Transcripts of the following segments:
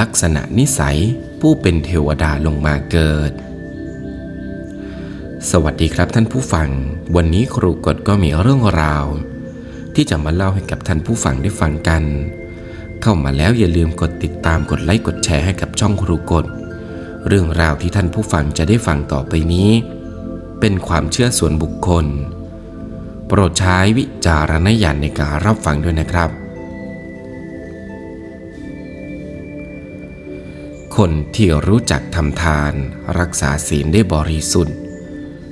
ลักษณะนิสัยผู้เป็นเทวดาลงมาเกิด สวัสดีครับท่านผู้ฟัง วันนี้ครูกฎก็มีเรื่องราว ที่จะมาเล่าให้กับท่านผู้ฟังได้ฟังกัน เข้ามาแล้วอย่าลืมกดติดตามกดไลค์กดแชร์ให้กับช่องครูกฎเรื่องราวที่ท่านผู้ฟังจะได้ฟังต่อไปนี้ เป็นความเชื่อส่วนบุคคล โปรดใช้วิจารณญาณในการรับฟังด้วยนะครับ คนที่รู้จักทำทาน รักษาศีลได้บริสุทธิ์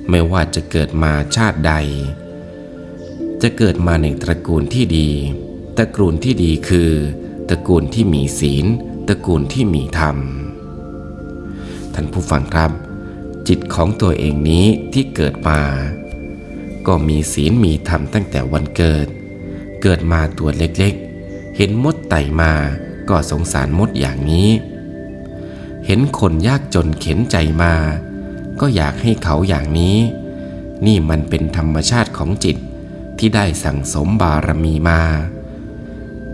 ไม่ว่าจะเกิดมาชาติใด จะเกิดมาในตระกูลที่ดี ตระกูลที่ดีคือ ตระกูลที่มีศีล ตระกูลที่มีธรรม ท่านผู้ฟังครับ จิตของตัวเองนี้ที่เกิดมา ก็มีศีลมีธรรมตั้งแต่วันเกิด เกิดมาตัวเล็กๆ เห็นมดไต่มาก็สงสารมดอย่างนี้ เห็นคนยากจนเข็นใจมา ก็อยากให้เขาอย่างนี้ นี่มันเป็นธรรมชาติของจิตที่ได้สั่งสมบารมีมา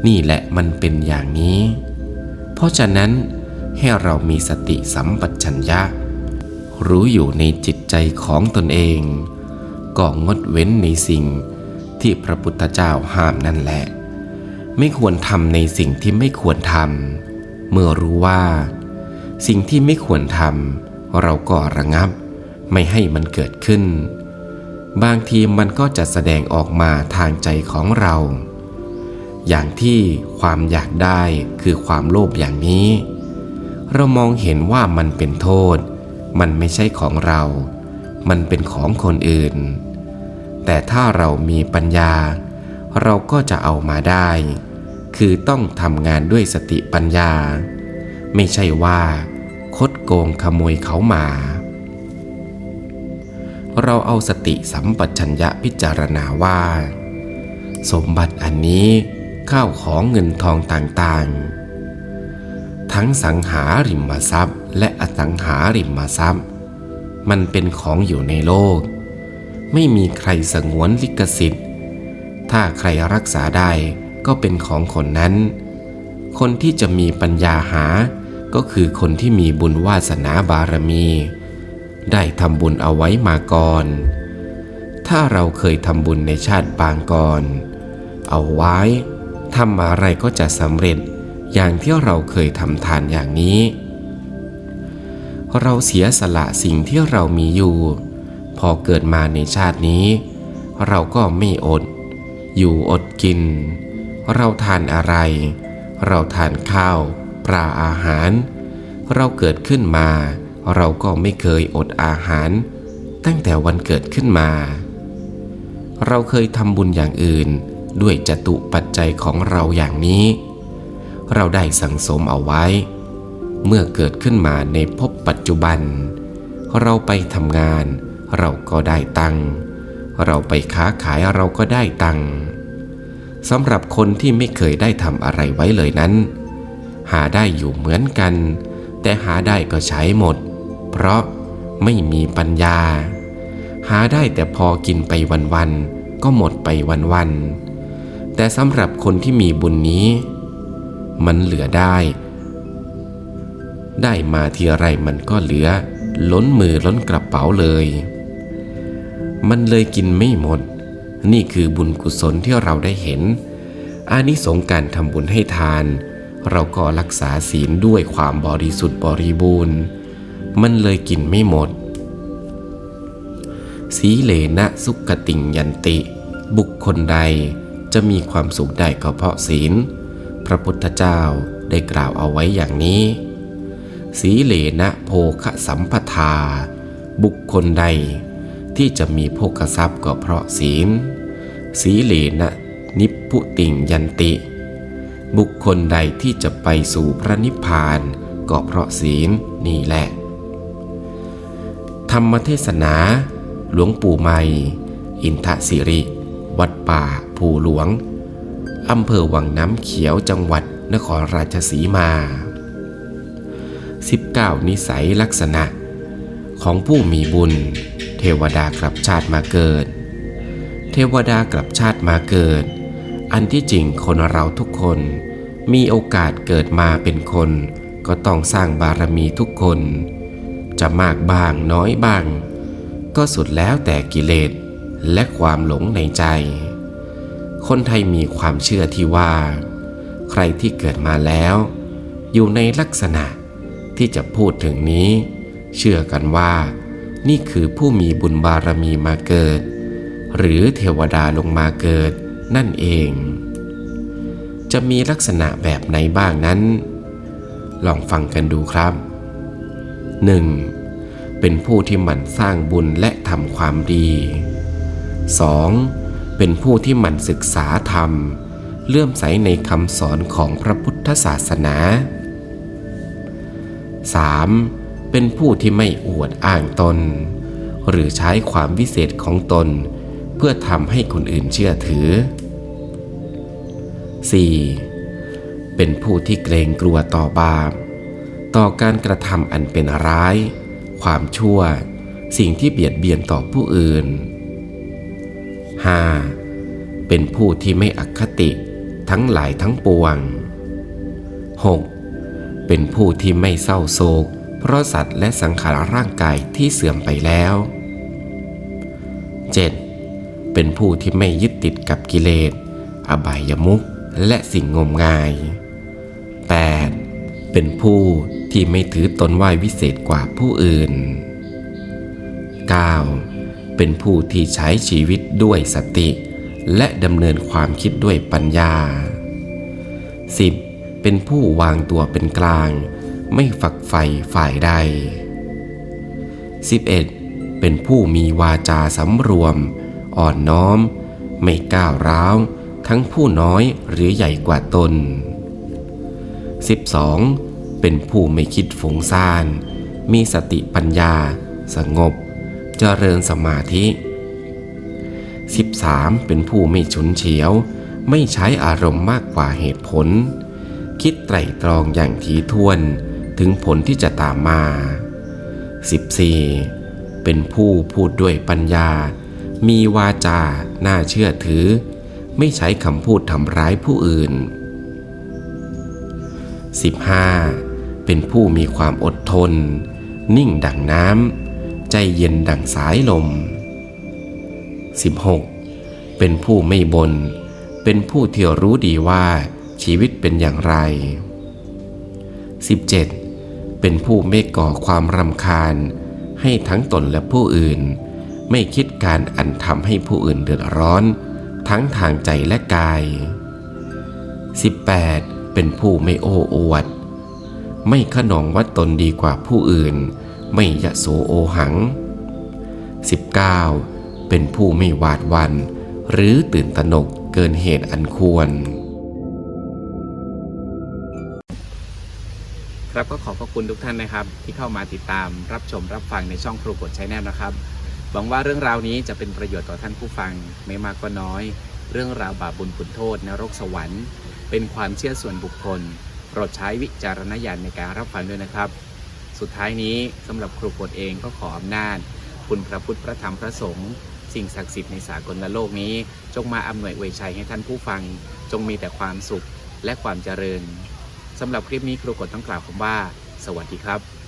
นี่แหละมันเป็นอย่างนี้ เพราะฉะนั้นให้เรามีสติสัมปชัญญะ รู้อยู่ในจิตใจของตนเอง ก็งดเว้นในสิ่งที่พระพุทธเจ้าห้ามนั่นแหละ ไม่ควรทำในสิ่งที่ไม่ควรทำเมื่อรู้ว่า สิ่งที่ไม่ควรทำเราก็ระงับ ไม่ให้มันเกิดขึ้น บางทีมันก็จะแสดงออกมาทางใจของเรา อย่างที่ความอยากได้คือความโลภอย่างนี้ เรามองเห็นว่ามันเป็นโทษ มันไม่ใช่ของเรา มันเป็นของคนอื่น แต่ถ้าเรามีปัญญา เราก็จะเอามาได้ คือต้องทำงานด้วยสติปัญญาไม่ใช่ว่า คดโกงขโมยเขามา เราเอาสติสัมปชัญญะพิจารณาว่า สมบัติอันนี้ข้าวของเงินทองต่างๆ ทั้งสังหาริมทรัพย์ และอสังหาริมทรัพย์ มันเป็นของอยู่ในโลก ไม่มีใครสงวนลิขสิทธิ์ ถ้าใครรักษาได้ก็เป็นของคนนั้น คนที่จะมีปัญญาหา ก็คือคนที่มีบุญวาสนาบารมี ได้ทำบุญเอาไว้มาก่อน ถ้าเราเคยทำบุญในชาติบางก่อน เอาไว้ทำอะไรก็จะสำเร็จอย่างที่เราเคยทำทานอย่างนี้ เราเสียสละสิ่งที่เรามีอยู่ พอเกิดมาในชาตินี้ เราก็ไม่อด อยู่อดกิน เราทานอะไร เราทานข้าว ปลาอาหาร เราเกิดขึ้นมา เราก็ไม่เคยอดอาหาร ตั้งแต่วันเกิดขึ้นมา เราเคยทำบุญอย่างอื่น ด้วยจตุปัจจัยของเราอย่างนี้ เราได้สั่งสมเอาไว้ เมื่อเกิดขึ้นมาในภพปัจจุบัน เราไปทำงาน เราก็ได้ตังค์เราไปค้าขายเราก็ได้ตังค์สำหรับคนที่ไม่เคยได้ทำอะไรไว้เลยนั้น หาได้อยู่เหมือนกัน แต่หาได้ก็ใช้หมด เพราะไม่มีปัญญา หาได้แต่พอกินไปวันๆก็หมดไปวันๆแต่สำหรับคนที่มีบุญนี้ มันเหลือได้ ได้มาทีไรมันก็เหลือ ล้นมือล้นกระเป๋าเลย มันเลยกินไม่หมด นี่คือบุญกุศลที่เราได้เห็นอานิสงส์การทำบุญให้ทาน เราก็รักษาศีลด้วยความบริสุทธิ์บริบูรณ์ มันเลยกินไม่หมด สีเลนะสุขติงยันติ บุคคลใดจะมีความสุขได้ก็เพราะศีล พระพุทธเจ้าได้กล่าวเอาไว้อย่างนี้ สีเลนะโภคสัมปทา บุคคลใดที่จะมีโภคทรัพย์ก็เพราะศีล สีเลนะนิพพุติงยันติ บุคคลใดที่จะไปสู่พระนิพพาน ก็เพราะศีลนี่แหละ ธรรมเทศนา หลวงปู่ไม่ อินทสิริ วัดป่า ภูหลวง อำเภอวังน้ำเขียวจังหวัดนครราชสีมา 19 นิสัยลักษณะ ของผู้มีบุญ เทวดากลับชาติมาเกิด เทวดากลับชาติมาเกิด อันที่จริงคนเราทุกคน มีโอกาสเกิดมาเป็นคน ก็ต้องสร้างบารมีทุกคน จะมากบ้างน้อยบ้าง ก็สุดแล้วแต่กิเลสและความหลงในใจ คนไทยมีความเชื่อที่ว่า ใครที่เกิดมาแล้ว อยู่ในลักษณะที่จะพูดถึงนี้ เชื่อกันว่า นี่คือผู้มีบุญบารมีมาเกิด หรือเทวดาลงมาเกิด นั่นเอง จะมีลักษณะแบบไหนบ้างนั้น ลองฟังกันดูครับ 1. เป็นผู้ที่หมั่นสร้างบุญและทำความดี 2. เป็นผู้ที่หมั่นศึกษาธรรม เลื่อมใสในคำสอนของพระพุทธศาสนา 3. เป็นผู้ที่ไม่อวดอ้างตน หรือใช้ความวิเศษของตน เพื่อทำให้คนอื่นเชื่อถือ 4. เป็นผู้ที่เกรงกลัวต่อบาป ต่อการกระทำอันเป็นร้าย ความชั่ว สิ่งที่เบียดเบียนต่อผู้อื่น 5. เป็นผู้ที่ไม่อคติทั้งหลายทั้งปวง 6. เป็นผู้ที่ไม่เศร้าโศก เพราะสัตว์และสังขารร่างกายที่เสื่อมไปแล้ว 7. เป็นผู้ที่ไม่ยึดติดกับกิเลส อบายมุข และสิ่งงมงาย 8. เป็นผู้ที่ไม่ถือตนว่าวิเศษกว่าผู้อื่น 9. เป็นผู้ที่ใช้ชีวิตด้วยสติ และดำเนินความคิดด้วยปัญญา 10. เป็นผู้วางตัวเป็นกลาง ไม่ฝักใฝ่ฝ่ายใด 11. เป็นผู้มีวาจาสำรวม อ่อนน้อม ไม่ก้าวร้าว ทั้งผู้น้อยหรือใหญ่กว่าตน 12. เป็นผู้ไม่คิดฟุ้งซ่าน มีสติปัญญา สงบ เจริญสมาธิ 13. เป็นผู้ไม่ฉุนเฉียว ไม่ใช้อารมณ์มากกว่าเหตุผล คิดไตร่ตรองอย่างถี่ถ้วนถึงผลที่จะตามมา 14. เป็นผู้พูดด้วยปัญญา มีวาจา น่าเชื่อถือ ไม่ใช้คำพูดทำร้ายผู้อื่น 15. เป็นผู้มีความอดทน นิ่งดังน้ำ ใจเย็นดังสายลม 16. เป็นผู้ไม่บน่นเป็นผู้ที่รู้ดีว่าชีวิตเป็นอย่างไร 17. เป็นผู้ไม่ก่อความรำคาญ ให้ทั้งตนและผู้อื่น ไม่คิดการอันทำให้ผู้อื่นเดือดร้อน ทั้งทางใจและกาย 18. เป็นผู้ไม่โอ้อวด ไม่ขนองวัดตนดีกว่าผู้อื่น ไม่ยะโสโอหัง 19. เป็นผู้ไม่หวาดหวัน หรือตื่นตระหนกเกินเหตุอันควร ครับก็ขอขอบคุณทุกท่านนะครับ ที่เข้ามาติดตามรับชมรับฟังในช่องครูกดใช้แนลนะครับ หวังว่าเรื่องราวนี้จะเป็นประโยชน์ต่อท่านผู้ฟังไม่มากก็น้อย เรื่องราวบาปบุญคุณโทษนรกสวรรค์ เป็นความเชื่อส่วนบุคคลโปรดใช้วิจารณญาณในการรับฟังด้วยนะครับ สุดท้ายนี้สำหรับครูกดเองก็ขออำนาจ คุณพระพุทธพระธรรมพระสงฆ์สิ่งศักดิ์สิทธิ์ในสากลโลกนี้ จงมาอำนวยอวยชัยให้ท่านผู้ฟัง จงมีแต่ความสุขและความเจริญสำหรับคลิปนี้ครูกดต้องกล่าวคำว่า สวัสดีครับ